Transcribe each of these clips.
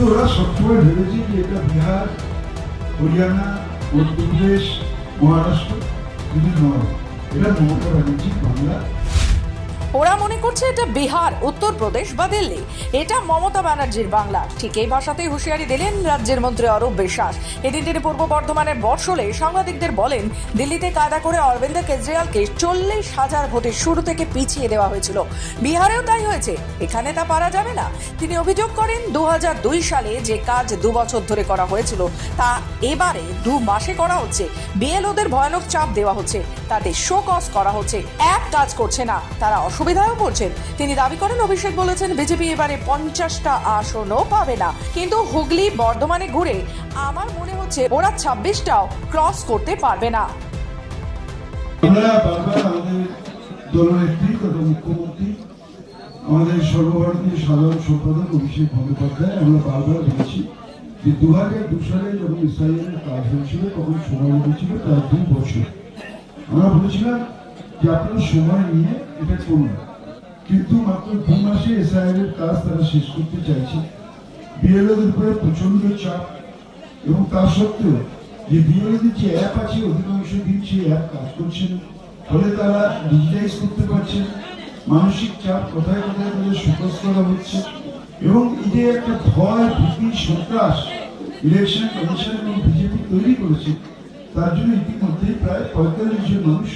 কিন্তু ওরা সবসময় ভেবেছে যে এটা বিহার, হরিয়ানা, উত্তরপ্রদেশ, মহারাষ্ট্র কিন্তু নয় এটা মমতা ব্যানার্জির বাংলা ওরা মনে করছে এটা বিহার উত্তরপ্রদেশ বা দিল্লি। এটা মমতা ব্যানার্জির বাংলা। ঠিক এই ভাষাতেই হুঁশিয়ারি দিলেন রাজ্যের মন্ত্রী অরূপ বিশ্বাস। এদিন তিনি পূর্ব বর্ধমানের বর্ষলে সাংবাদিকদের বলেন, দিল্লিতে কায়দা করে অরবিন্দ কেজরিওয়ালকে চল্লিশ হাজার ভোটে শুরু থেকে পিছিয়ে দেওয়া হয়েছিল। বিহারেও তাই হয়েছে। এখানে তা পারা যাবে না। তিনি অভিযোগ করেন দু হাজার দুই সালে যে কাজ দু বছর ধরে করা হয়েছিল, তা এবারে দু মাসে করা হচ্ছে। বিএলওদের ভয়ানক চাপ দেওয়া হচ্ছে। তাদের শো কস করা হচ্ছে। এক কাজ করছে না। তারা অসুবিধায়ও করছেন। তিনি দাবি করেন, অভিষেক বলেছেন, বিজেপি এবারে পঞ্চাশটা আসনও পাবে না। কিন্তু হুগলি, বর্ধমানে ঘুরে আমার মনে হচ্ছে ওরা ছাব্বিশটাও ক্রস করতে পারবে না। আমাদের সর্বভারতীয় সাধারণ সম্পাদক অভিষেক বন্দ্যোপাধ্যায়, আমরা বারবার বলেছি যে দু হাজার দু সালে যখন ইসরায়েলের কাজ হয়েছিল, তখন সময় প্রায় দুই বছর। আমরা বলেছিলাম যে আপনারা সময় নিয়ে এটা করুন কিন্তু মাত্র দু মাসে ইসরায়েলের কাজ তারা শেষ করতে চাইছে। বিএলওদের উপরে প্রচণ্ড চাপ। এবং তা সত্ত্বেও যে বিএলওদের যে অ্যাপ আছে, অধিকাংশ দিন সেই অ্যাপ কাজ করছে না। ফলে তারা ডিজিটাইজ করতে পারছে মানসিক চাপ কোথায় কোথায় তাদের করা হচ্ছে। এবং এই একটা ভয়, ভীতি, সন্ত্রাস ইলেকশন কমিশন এবং বিজেপি তৈরি করেছে, তার জন্য ইতিমধ্যেই প্রায় পঁয়তাল্লিশ জন মানুষ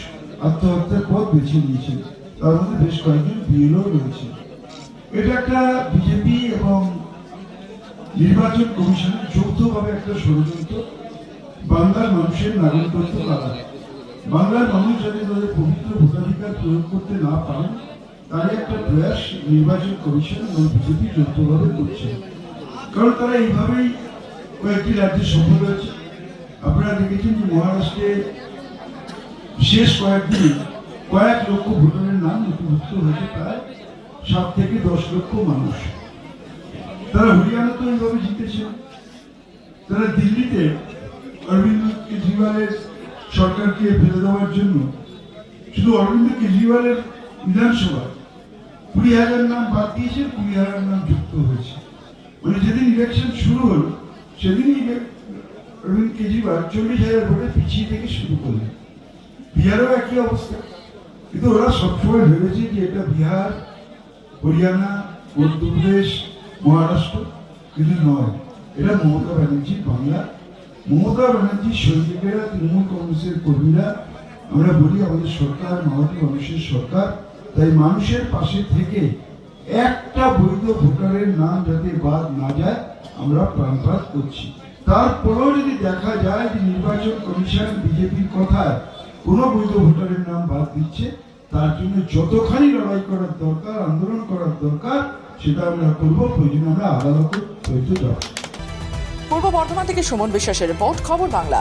আত্মহত্যার পথ বেছে নিয়েছে তার মধ্যে বেশ কয়েকজন বিএলও রয়েছে। এটা একটা বিজেপি এবং নির্বাচন কমিশনের যৌথভাবে একটা ষড়যন্ত্র। বাংলার মানুষের নাগরিকত্ব কারা বাংলার মানুষ যাতে তাদের পবিত্র ভোটাধিকার প্রয়োগ করতে না পারেন তার একটা প্রয়াস নির্বাচন কমিশন এবং বিজেপি যৌথভাবে করছে। কারণ তারা এইভাবেই কয়েকটি রাজ্যে সফল হয়েছে। আপনারা দেখেছেন যে মহারাষ্ট্রে শেষ কয়েকদিন, কয়েক লক্ষ ভোটারের নাম নথিভুক্ত হয়েছে প্রায় সাত থেকে দশ লক্ষ মানুষ। তারা হরিয়ানা তো এইভাবে জিতেছে। তারা দিল্লিতে অরবিন্দ কেজরিওয়ালের সরকারকে ফেলে দেওয়ার জন্য শুধু অরবিন্দ কেজরিওয়ালের বিধানসভা কুড়ি হাজার নাম বাদ দিয়েছে, কুড়ি হাজার নাম যুক্ত হয়েছে। মানে যেদিন ইলেকশন শুরু হলো, সেদিনই অরবিন্দ কেজরিওয়াল চল্লিশ হাজার ভোটে পিছিয়ে থেকে শুরু করলেন। বিহারেও একই অবস্থা। কিন্তু ওরা সবসময় ভেবেছে যে এটা বিহার, হরিয়ানা উত্তরপ্রদেশ মহারাষ্ট্র, কিন্তু নয়। এটা মমতা ব্যানার্জির বাংলা। মমতা ব্যানার্জির সৈনিকেরা, তৃণমূল কংগ্রেসের কর্মীরা, আমরা বলি আমাদের সরকার মামাটি মানুষের সরকার, তাই মানুষের পাশে থেকে একটা বৈধ ভোটারের নাম যাতে বাদ না যায়, আমরা প্রাণপাত করছি। তারপরেও যদি দেখা যায় যে নির্বাচন কমিশন বিজেপির কথায় কোনো বৈধ ভোটারের নাম বাদ দিচ্ছে। তার জন্য যতখানি লড়াই করার দরকার, আন্দোলন করার দরকার, সেটা আমরা করব। প্রয়োজনে আমরা আদালতে হয়তো যাব পূর্ব বর্ধমান থেকে সুমন বিশ্বাসের রিপোর্ট, খবর বাংলা।